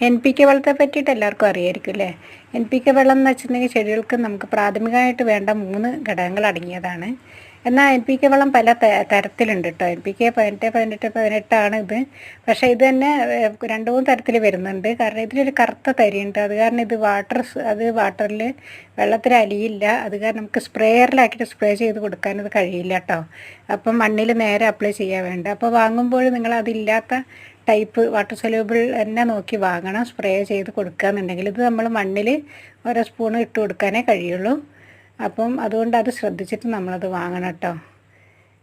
N P K വെള്ളത്തെ പറ്റിയിട്ട് എല്ലാവർക്കും അറിയായിരിക്കും അല്ലേ? എൻ പി കെ വെള്ളം എന്ന് വെച്ചിട്ടുണ്ടെങ്കിൽ ചെടികൾക്ക് നമുക്ക് പ്രാഥമികമായിട്ട് വേണ്ട മൂന്ന് ഘടകങ്ങൾ അടങ്ങിയതാണ്. എന്നാൽ എൻ പി കെ വെള്ളം പല തരത്തിലുണ്ട് കേട്ടോ എൻ പി കെ പതിനെട്ട് പതിനെട്ട് പതിനെട്ടാണ് ഇത്. പക്ഷേ ഇത് തന്നെ രണ്ട് മൂന്ന് തരത്തിൽ വരുന്നുണ്ട്. കാരണം ഇതിലൊരു കറുത്ത തരിയുണ്ട്. അത് കാരണം ഇത് വാട്ടർ അത് വാട്ടറിൽ വെള്ളത്തിൽ അലിയില്ല. അത് കാരണം നമുക്ക് സ്പ്രേയറിലാക്കിയിട്ട് സ്പ്രേ ചെയ്ത് കൊടുക്കാൻ ഇത് കഴിയില്ല കേട്ടോ അപ്പം മണ്ണിൽ നേരെ അപ്ലൈ ചെയ്യാൻ വേണ്ട. അപ്പോൾ വാങ്ങുമ്പോൾ നിങ്ങൾ അതില്ലാത്ത ടൈപ്പ് വാട്ടർ സൊല്യൂബിൾ തന്നെ നോക്കി വാങ്ങണം സ്പ്രേ ചെയ്ത് കൊടുക്കുകയെന്നുണ്ടെങ്കിൽ ഇത് നമ്മൾ മണ്ണിൽ ഓരോ സ്പൂൺ ഇട്ട് കൊടുക്കാനേ കഴിയുള്ളൂ. അപ്പം അതുകൊണ്ട് അത് ശ്രദ്ധിച്ചിട്ട് നമ്മളത് വാങ്ങണം കേട്ടോ.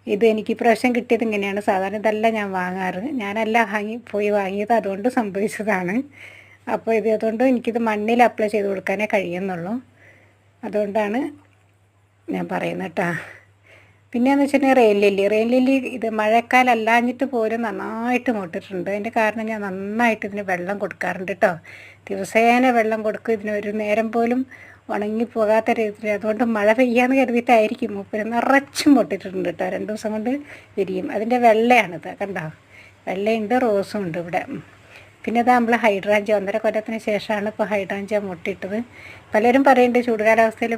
ഇത് എനിക്ക് ഇപ്രാവശ്യം കിട്ടിയത് ഇങ്ങനെയാണ്. സാധാരണ ഇതല്ല ഞാൻ വാങ്ങാറ്. ഞാനല്ല വാങ്ങി പോയി വാങ്ങിയത് അതുകൊണ്ട് സംഭവിച്ചതാണ്. അപ്പോൾ ഇത് അതുകൊണ്ട് എനിക്കിത് മണ്ണിൽ അപ്ലൈ ചെയ്ത് കൊടുക്കാനേ കഴിയുന്നുള്ളൂ. അതുകൊണ്ടാണ് ഞാൻ പറയുന്നത് കേട്ടോ. പിന്നെയെന്ന് വെച്ചിട്ടുണ്ടെങ്കിൽ റെയിൻ ലില്ലി. റെയിൻ ലില്ലി ഇത് മഴക്കാലം അല്ലാഞ്ഞിട്ട് പോലും നന്നായിട്ട് മുട്ടിട്ടുണ്ട്. അതിന്റെ കാരണം ഞാൻ നന്നായിട്ട് ഇതിന് വെള്ളം കൊടുക്കാറുണ്ട് കേട്ടോ. ദിവസേന വെള്ളം കൊടുക്കും. ഇതിന് ഒരു നേരം പോലും ഉണങ്ങി പോകാത്ത രീതിയിൽ. അതുകൊണ്ട് മഴ പെയ്യാന്ന് കരുതിയിട്ടായിരിക്കും മൂപ്പര് നിറച്ചും പൊട്ടിട്ടുണ്ട് കേട്ടോ. രണ്ട് ദിവസം കൊണ്ട് വിരിയും. അതിന്റെ വെള്ളയാണിത്. കണ്ടോ? വെള്ളയുണ്ട് റോസും ഉണ്ട് ഇവിടെ. പിന്നെ അത് നമ്മൾ ഹൈഡ്രാഞ്ച ഒന്നര കൊല്ലത്തിന് ശേഷമാണ് ഇപ്പോൾ ഹൈഡ്രാഞ്ച മുട്ടിട്ടത്. പലരും പറയുന്നുണ്ട് ചൂടുകാലാവസ്ഥയിൽ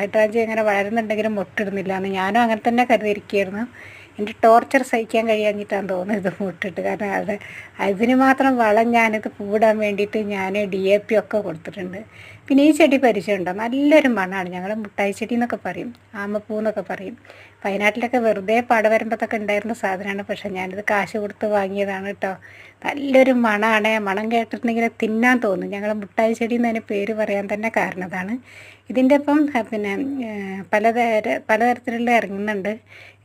ഹൈഡ്രാഞ്ച ഇങ്ങനെ വളരുന്നുണ്ടെങ്കിലും മുട്ടിടുന്നില്ല എന്ന്. ഞാനും അങ്ങനെ തന്നെ കരുതിയിരിക്കുകയായിരുന്നു. എന്റെ ടോർച്ചർ സഹിക്കാൻ കഴിയാഞ്ഞിട്ടാണ് തോന്നുന്നത് ഇത് മുട്ടിട്ട്. കാരണം അത് അതിന് മാത്രം വളം ഞാനിത് പൂടാൻ വേണ്ടിയിട്ട് ഞാൻ ഡി എ പി ഒക്കെ കൊടുത്തിട്ടുണ്ട്. പിന്നെ ഈ ചെടി പരിചയമുണ്ടോ? നല്ലൊരു മണ്ണാണ്. ഞങ്ങൾ മുട്ടായി ചെടി എന്നൊക്കെ പറയും. ആമപ്പൂ എന്നൊക്കെ പറയും. വയനാട്ടിലൊക്കെ വെറുതെ പാടവരമ്പത്തൊക്കെ ഉണ്ടായിരുന്ന സാധനമാണ്. പക്ഷേ ഞാനിത് കാശ് കൊടുത്ത് വാങ്ങിയതാണ് കേട്ടോ നല്ലൊരു മണമാണ് മണം കേട്ടിട്ടുണ്ടെങ്കിൽ തിന്നാൻ തോന്നും. ഞങ്ങൾ മുട്ടായി ചെടി എന്നതിന് പേര് പറയാൻ തന്നെ കാരണതാണ്. ഇതിന്റെ ഇപ്പം പിന്നെ പലതര പലതരത്തിലുള്ള ഇറങ്ങുന്നുണ്ട്.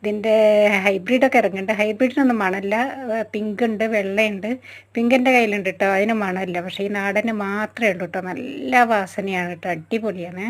ഇതിന്റെ ഹൈബ്രിഡൊക്കെ ഇറങ്ങുന്നുണ്ട്. ഹൈബ്രിഡിനൊന്നും മണമില്ല. പിങ്ക് ഉണ്ട് വെള്ളയുണ്ട്. പിങ്കിന്റെ കയ്യിലുണ്ട് കേട്ടോ അതിന് മണമില്ല. പക്ഷേ ഈ നാടന് മാത്രമേ ഉള്ളൂ കേട്ടോ നല്ല വാസനയാണ് കേട്ടോ അടിപൊളിയാണ്.